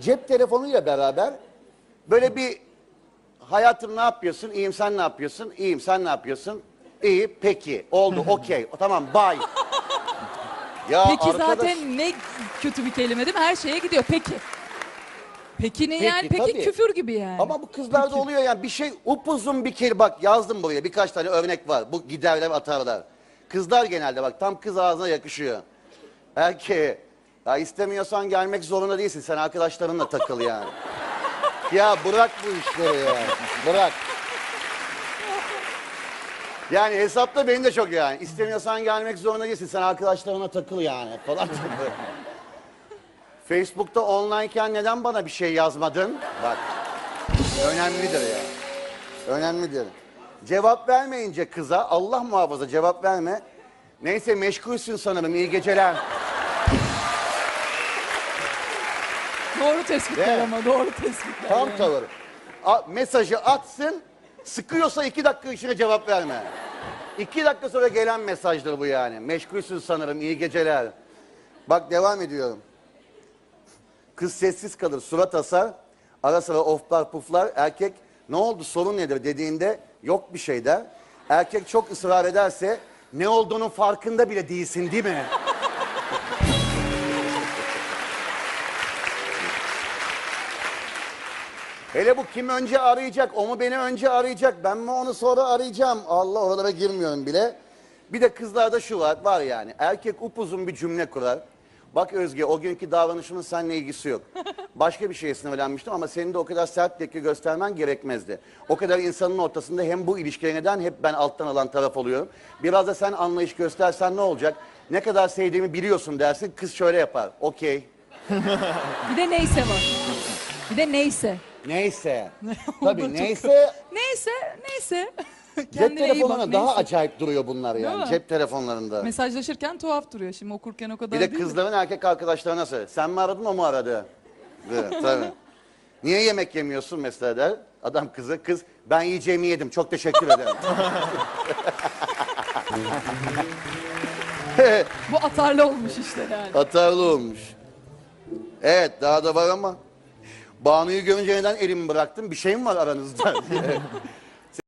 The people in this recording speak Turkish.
cep telefonuyla beraber böyle bir hayatım ne yapıyorsun? İyiyim sen ne yapıyorsun? İyiyim sen ne yapıyorsun? İyi peki oldu okey tamam bye. Ya Peki arkadaş, zaten ne kötü bir kelime değil mi? Her şeye gidiyor. Peki. Peki ne Peki, yani? Peki tabii. küfür gibi yani. Ama bu kızlarda oluyor yani bir şey upuzun bir kelime bak yazdım buraya birkaç tane örnek var. Bu giderler atarlar. Kızlar genelde bak tam kız ağzına yakışıyor. Erkeğe ya istemiyorsan gelmek zorunda değilsin sen arkadaşlarınla takıl yani. ya bırak bu işleri ya. Bırak. Yani hesapta benim de çok yani. İstemiyorsan gelmek zorunda değilsin. Sen arkadaşlarına takıl yani falan. Facebook'ta onlineken neden bana bir şey yazmadın? Bak. Önemlidir ya. Önemlidir. Cevap vermeyince kıza Allah muhafaza cevap verme. Neyse meşgulsün sanırım iyi geceler. Doğru tespitler Değil mi? ama doğru tespitler. Tam yani. tavır. A- mesajı atsın. Sıkıyorsa iki dakika içinde cevap verme. İki dakika sonra gelen mesajdır bu yani. Meşgulsün sanırım iyi geceler. Bak devam ediyorum. Kız sessiz kalır, surat asar. Ara sıra oflar puflar. Erkek ne oldu sorun nedir dediğinde yok bir şey der. Erkek çok ısrar ederse ne olduğunun farkında bile değilsin değil mi? Hele bu kim önce arayacak, o mu beni önce arayacak, ben mi onu sonra arayacağım? Allah oralara girmiyorum bile. Bir de kızlarda şu var, var yani. Erkek upuzun bir cümle kurar. Bak Özge, o günkü davranışımın seninle ilgisi yok. Başka bir şeye sinirlenmiştim ama senin de o kadar sert tepki göstermen gerekmezdi. O kadar insanın ortasında hem bu ilişkiye neden hep ben alttan alan taraf oluyorum. Biraz da sen anlayış göstersen ne olacak? Ne kadar sevdiğimi biliyorsun dersin, kız şöyle yapar. Okey. Bir de neyse var. Bir de neyse. Neyse. Tabii neyse Neyse, neyse. Cep Kendine iyi bak, telefonlarında daha neyse. acayip duruyor bunlar yani. mi? Cep telefonlarında. Mesajlaşırken tuhaf duruyor. Şimdi okurken o kadar Bir de değil. kızların erkek arkadaşlarına söyle. Sen mi aradın o mu aradı? Tabii. Niye yemek yemiyorsun mesela der. Adam kızı kız ben yiyeceğimi yedim çok teşekkür ederim. Bu atarlı olmuş işte yani. Hatarlı olmuş. Evet daha da var ama. Banu'yu görünce neden elimi bıraktın? Bir şey mi var aranızda?